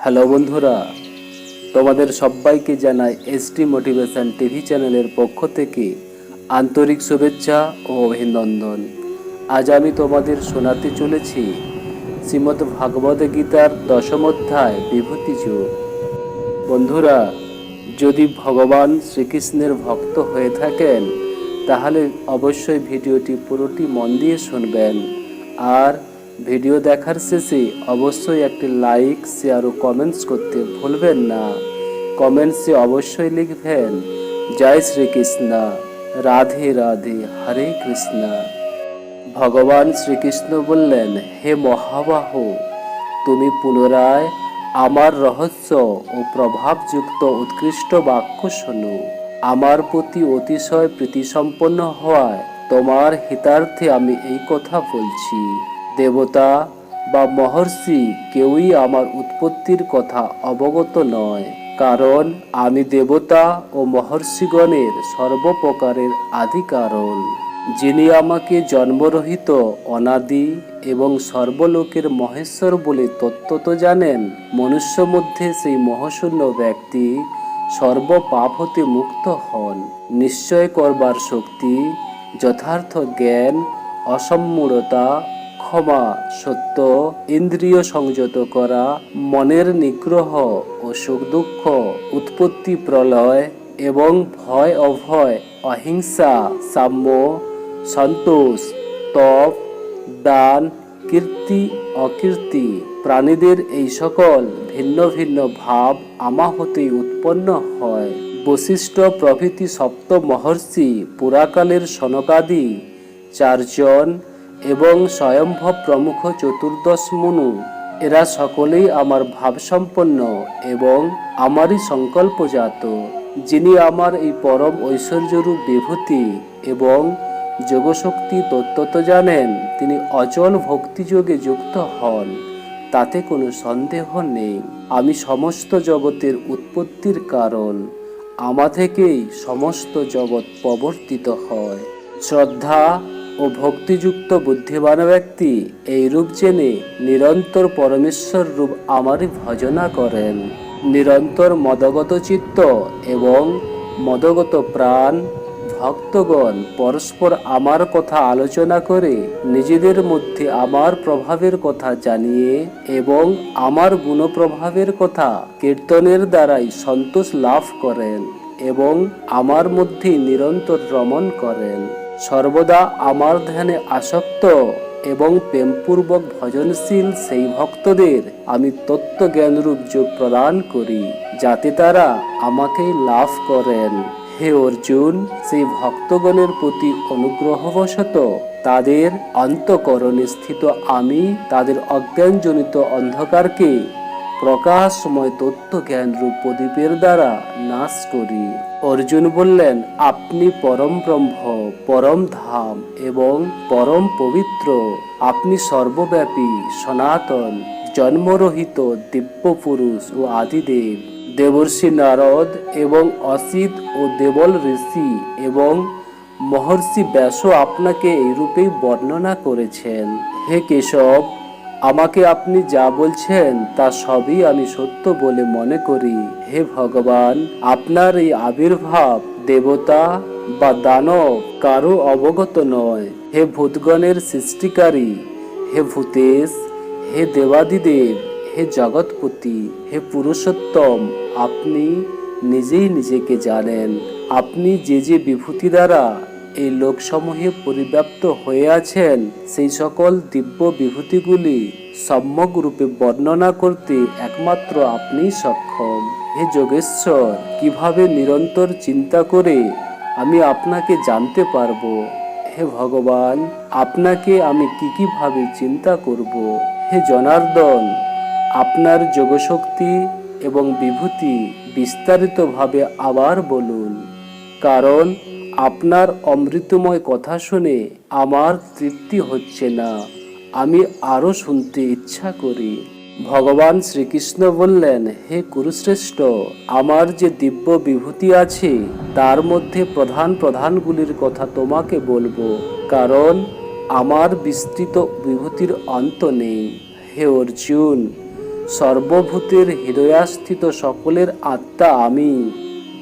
Hello বন্ধুরা, তোমাদের সবাইকে জানাই এসটি মোটিভেশন টিভি চ্যানেলের পক্ষ থেকে আন্তরিক শুভেচ্ছা ও অভিনন্দন। আজ আমি তোমাদের শোনাতে চলেছি শ্রীমদ্ ভাগবত গীতার দশম অধ্যায়, বিভূতি বন্ধুরা, যদি ভগবান শ্রীকৃষ্ণের ভক্ত হয়ে থাকেন, তাহলে অবশ্যই ভিডিওটি পুরোটি মন দিয়ে শুনবেন। আর ভিডিও দেখার শেষে অবশ্যই একটি লাইক শেয়ার ও কমেন্টস করতে ভুলবেন না। কমেন্টসে অবশ্যই লিখবেন, জয় শ্রীকৃষ্ণ, রাধে রাধে, হরে কৃষ্ণ। ভগবান শ্রীকৃষ্ণ বললেন, হে মহাবাহ, তুমি পুনরায় আমার রহস্য ও প্রভাবযুক্ত উৎকৃষ্ট বাক্য শোনো। আমার প্রতি অতিশয় প্রীতিসম্পন্ন হওয়ায় তোমার হিতার্থে আমি এই কথা বলছি। দেবতা বা মহর্ষি কেউই আমার উৎপত্তির কথা অবগত নয়। কারণ আমি দেবতা ও মহর্ষিগণের সর্বপ্রকারের আদি কারণ যিনি আমাকে জন্মরহিত, অনাদি এবং সর্বলোকের মহেশ্বর বলে তত্ত্বত জানেন, মনুষ্য মধ্যে সেই মহাশূন্য ব্যক্তি সর্বপাপ হতে মুক্ত হন। নিশ্চয় করবার শক্তি, যথার্থ জ্ঞান, অসম্মূঢ়তা ক্ষমা সত্য ইন্দ্রিয় সংযত করা, মনের নিগ্রহ ও সুখ দুঃখ, উৎপত্তি প্রলয় এবং ভয় অভয়, অহিংসা, সাম্য, সন্তোষ, তপ, দান, কীর্তি, অকীর্তি, প্রাণীদের এই সকল ভিন্ন ভিন্ন ভাব আমা হতেই উৎপন্ন হয়। বশিষ্ঠ প্রভৃতি সপ্ত মহর্ষি পুরাকালের সনকাদি, চারজন এবং স্বয়ম্ভব প্রমুখ চতুর্দশ মনু। এরা সকলেই আমার ভাবসম্পন্ন এবং আমারই সংকল্পজাত, যিনি আমার এই পরম ঐশ্বর্যরূপ বিভূতি এবং যোগশক্তি তত্ত্বত জানেন, তিনি অচল ভক্তিযোগে যুক্ত হন, তাতে কোনো সন্দেহ নেই। আমি সমস্ত জগতের উৎপত্তির কারণ, আমা থেকেই সমস্ত জগৎ প্রবর্তিত হয়। শ্রদ্ধা ও ভক্তিযুক্ত বুদ্ধিমান ব্যক্তি এই রূপ জেনে নিরন্তর পরমেশ্বর রূপ আমারই ভজনা করেন। নিরন্তর মদগত চিত্ত এবং মদগত প্রাণ ভক্তগণ পরস্পর আমার কথা আলোচনা করে নিজেদের মধ্যে আমার প্রভাবের কথা জানিয়ে এবং আমার গুণপ্রভাবের কথা কীর্তনের দ্বারাই সন্তোষ লাভ করেন এবং আমার মধ্যে নিরন্তর রমণ করেন। সর্বদা আমার ধ্যানে আসক্ত এবং প্রেমপূর্বক ভজনশীল সেই ভক্তদের আমি তত্ত্বজ্ঞানরূপ যোগ প্রদান করি, যাতে তারা আমাকে লাভ করেন। হে অর্জুন, সেই ভক্তগণের প্রতি অনুগ্রহবশত তাদের অন্তকরণে স্থিত আমি তাদের অজ্ঞানজনিত অন্ধকারকে প্রকাশময় তত্ত্বজ্ঞান রূপ প্রদীপের দ্বারা নাশ করি। অর্জুন বললেন, আপনি পরম ব্রহ্ম, পরম ধাম এবং পরম পবিত্র। আপনি সর্বব্যাপী, সনাতন, জন্মরহিত দিব্য পুরুষ ও আদিদেব, দেবর্ষি নারদ এবং অসিত ও দেবল ঋষি এবং মহর্ষি ব্যাস আপনাকে এইরূপেই বর্ণনা করেছেন। হে কেশব আমাকে আপনি যা বলছেন তা সবই আমি সত্য বলে মনে করি। হে ভগবান, আপনার এই আবির্ভাব দেবতা বা দানব কারও অবগত নয়। হে ভূতগণের সৃষ্টিকারী, হে ভূতেশ হে দেবাদিদেব, হে জগৎপতি, হে পুরুষোত্তম, আপনি নিজেই নিজেকে জানেন। আপনি যে যে বিভূতি দ্বারা এই লোকসমূহে পরিব্যাপ্ত হয়ে আছেন সেই সকল দিব্য বিভূতিগুলি সম্যক রূপে বর্ণনা করতে একমাত্র আপনিই সক্ষম। হে যোগেশ্বর, কীভাবে নিরন্তর চিন্তা করে আমি আপনাকে জানতে পারব? হে ভগবান, আপনাকে আমি কি কীভাবে চিন্তা করব? হে জনার্দন, আপনার যোগশক্তি এবং বিভূতি বিস্তারিতভাবে আবার বলুন। কারণ আপনার অমৃতময় কথা শুনে আমার তৃপ্তি হচ্ছে না। আমি আরও শুনতে ইচ্ছা করি। ভগবান শ্রীকৃষ্ণ বললেন, হে কুরুশ্রেষ্ঠ, আমার যে দিব্য বিভূতি আছে, তার মধ্যে প্রধান প্রধানগুলির কথা তোমাকে বলব। কারণ আমার বিস্তৃত বিভূতির অন্ত নেই। হে অর্জুন, সর্বভূতের হৃদয়াস্থিত সকলের আত্মা আমি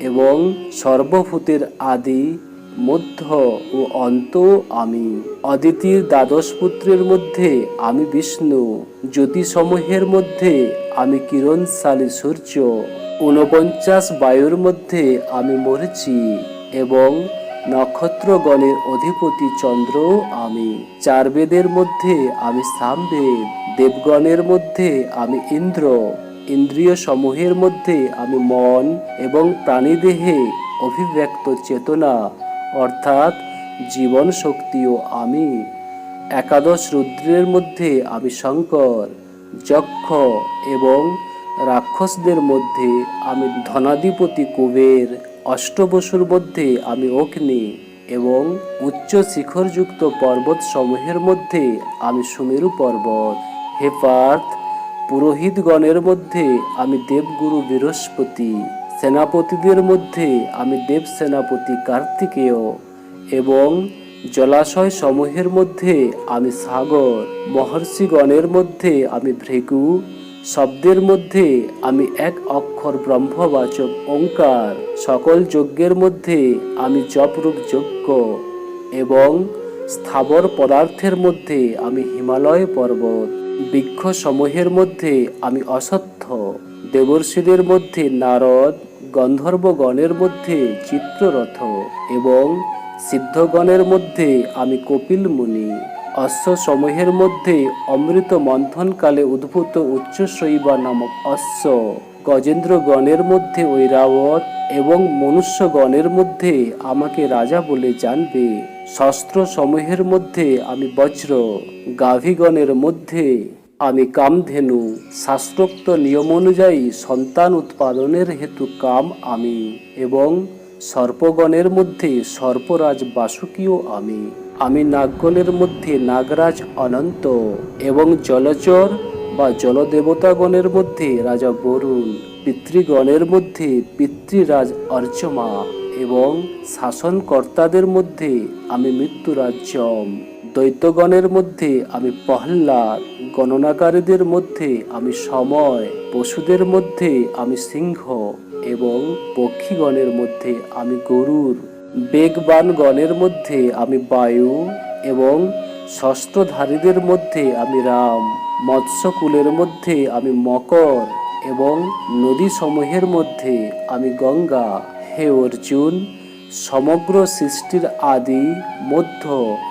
এবং সর্বভূতের আদি মধ্য ও অন্ত আমি। অদিতির দ্বাদশ পুত্রের মধ্যে আমি বিষ্ণু। জ্যোতিসমূহের মধ্যে আমি কিরণশালী সূর্য। ঊনপঞ্চাশ বায়ুর মধ্যে আমি মরছি এবং নক্ষত্রগণের অধিপতি চন্দ্র আমি। চার বেদের মধ্যে আমি সামবেদ। দেবগণের মধ্যে আমি ইন্দ্র। ইন্দ্রিয় সমূহের মধ্যে আমি মন এবং প্রাণীদেহে অভিব্যক্ত চেতনা। অর্থাৎ জীবন শক্তিও আমি। একাদশ রুদ্রের মধ্যে আমি শঙ্কর যক্ষ এবং রাক্ষসদের মধ্যে আমি ধনাধিপতি কুবের অষ্টবসুর মধ্যে আমি অগ্নি এবং উচ্চ শিখরযুক্ত পর্বত সমূহের মধ্যে আমি সুমেরু পর্বত। হে পুরোহিতগণের মধ্যে আমি দেবগুরু বৃহস্পতি। সেনাপতিদের মধ্যে আমি দেব সেনাপতি কার্তিকেয় এবং জলাশয় সমূহের মধ্যে আমি সাগর, মহর্ষিগণের মধ্যে আমি ভৃগু, শব্দের মধ্যে আমি এক অক্ষর ব্রহ্মবাচক ওঙ্কার, সকল যজ্ঞের মধ্যে আমি জপরূপ যজ্ঞ এবং স্থাবর পদার্থের মধ্যে আমি হিমালয় পর্বত বৃক্ষ সমূহের মধ্যে আমি অসত্য দেবর্ষীদের মধ্যে নারদ, গন্ধর্বগণের মধ্যে চিত্ররথ এবং সিদ্ধগণের মধ্যে আমি কপিল মুনি অশ্ব সমূহের মধ্যে অমৃত মন্থনকালে উদ্ভূত উচ্চশৈবা নামক অশ্ব, গজেন্দ্রগণের মধ্যে ঐরাবত এবং মনুষ্যগণের মধ্যে আমাকে রাজা বলে জানবে। শস্ত্র সমূহের মধ্যে আমি বজ্র, গাভীগণের মধ্যে আমি কামধেনু। শাস্ত্রোক্ত নিয়ম অনুযায়ী সন্তান উৎপাদনের হেতু কাম আমি এবং সর্পগণের মধ্যে সর্পরাজ বাসুকীয় আমি। আমি নাগগণের মধ্যে নাগরাজ অনন্ত এবং জলচর বা জলদেবতাগণের মধ্যে রাজা বরুণ, পিতৃগণের মধ্যে পিতৃরাজ অর্চমা এবং শাসনকর্তাদের মধ্যে আমি মৃত্যুরাজ যম। দৈত্যগণের মধ্যে আমি প্রহ্লাদ, গণনাকারীদের মধ্যে আমি সময়, পশুদের মধ্যে আমি সিংহ এবং পক্ষীগণের মধ্যে আমি গরুর বেগবান গণের মধ্যে আমি বায়ু এবং ষষ্ঠধারীদের মধ্যে আমি রাম, মৎস্যকুলের মধ্যে আমি মকর এবং নদী সমূহের মধ্যে আমি গঙ্গা, হে অর্জুন সমগ্র সৃষ্টির আদি, মধ্য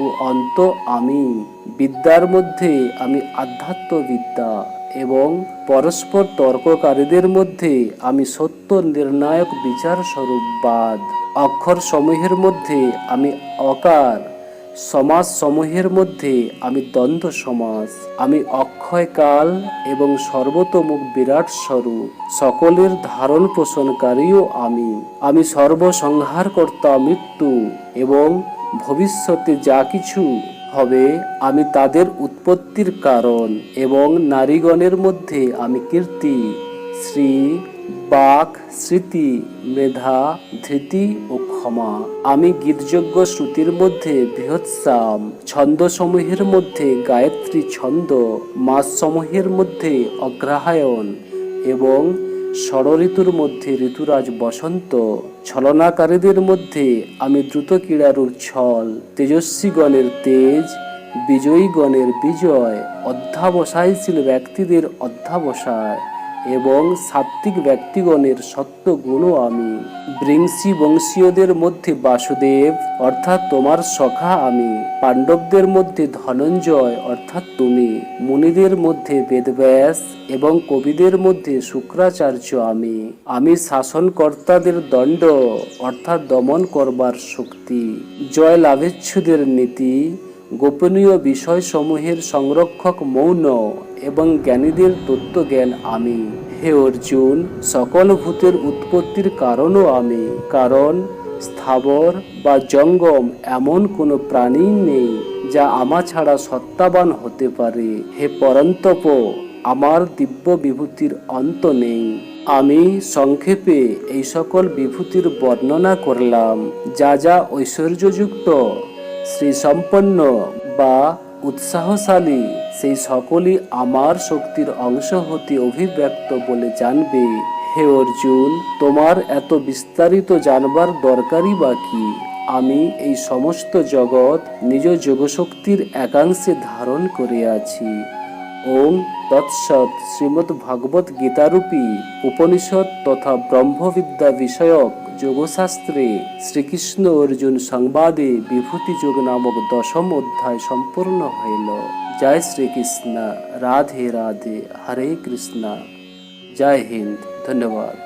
ও অন্ত আমি। বিদ্যার মধ্যে আমি আধ্যাত্ম বিদ্যা এবং পরস্পর তর্ককারীদের মধ্যে আমি সত্য নির্ণায়ক বিচার স্বরূপ বাদ। অক্ষর সমূহের মধ্যে আমি অকার সমাজ সমূহের মধ্যে আমি দ্বন্দ্ব সমাজ, আমি অক্ষয় কাল এবং সর্বতমুখ বিরাট স্বরূপ। সকলের ধারণ পোষণকারীও আমি। আমি সর্বসংহারকর্তা মৃত্যু এবং ভবিষ্যতে যা কিছু হবে আমি তাদের উৎপত্তির কারণ এবং নারীগণের মধ্যে আমি কীর্তি, শ্রী বাক, স্মৃতি, মেধা, ধৃতি ও ক্ষমা। আমি গীতযোগ্য শ্রুতির মধ্যে বৃহৎসাম, ছন্দসমূহের মধ্যে গায়ত্রী ছন্দ, মাসসমূহের মধ্যে অগ্রহায়ণ এবং ষড়ঋতুর মধ্যে ঋতুরাজ বসন্ত। ছলনাকারীদের মধ্যে আমি দ্রুত ক্রীড়ারূর ছল, তেজস্বীগণের তেজ, বিজয়ীগণের বিজয়, অধ্যাবসায়শীল ব্যক্তিদের অধ্যাবসায়। এবং সাত্ত্বিক ব্যক্তিগণের সত্য গুণও আমি। বৃংশী বংশীয়দের মধ্যে বাসুদেব, অর্থাৎ তোমার সখা আমি। পাণ্ডবদের মধ্যে ধনঞ্জয়, অর্থাৎ তুমি। মুনিদের মধ্যে বেদব্যাস এবং কবিদের মধ্যে শুক্রাচার্য আমি। আমি শাসনকর্তাদের দণ্ড, অর্থাৎ দমন করবার শক্তি। জয় লাভেচ্ছুদের নীতি, গোপনীয় বিষয়সমূহের সংরক্ষক মৌন এবং জ্ঞানীদের তত্ত্বজ্ঞান আমি। হে অর্জুন, সকল ভূতের উৎপত্তির কারণও আমি। কারণ, স্থাবর বা জঙ্গম এমন কোনো প্রাণী নেই যা আমা ছাড়া সত্তাবান হতে পারে। হে পরন্তপ, আমার দিব্য বিভূতির অন্ত নেই। আমি সংক্ষেপে এই সকল বিভূতির বর্ণনা করলাম। যা যা ঐশ্বর্যযুক্ত শ্রী সম্পন্ন বা উৎসাহশালী, সেই সকলই আমার শক্তির অংশ হতে অভিব্যক্ত বলে জানবে। হে অর্জুন, তোমার এত বিস্তারিত জানবার দরকারই বা কি? আমি এই সমস্ত জগৎ নিজ যোগশক্তির একাংশে ধারণ করে আছি। ওম তৎসৎ শ্রীমদ্ ভাগবত গীতারূপী উপনিষদ তথা ব্রহ্মবিদ্যা বিষয়ক যোগশাস্ত্রে শ্রীকৃষ্ণ অর্জুন সংবাদে বিভূতি যোগ নামক দশম অধ্যায় সম্পূর্ণ হইল। জয় শ্রীকৃষ্ণ, রাধে রাধে, হরে কৃষ্ণ। জয় হিন্দ, ধন্যবাদ।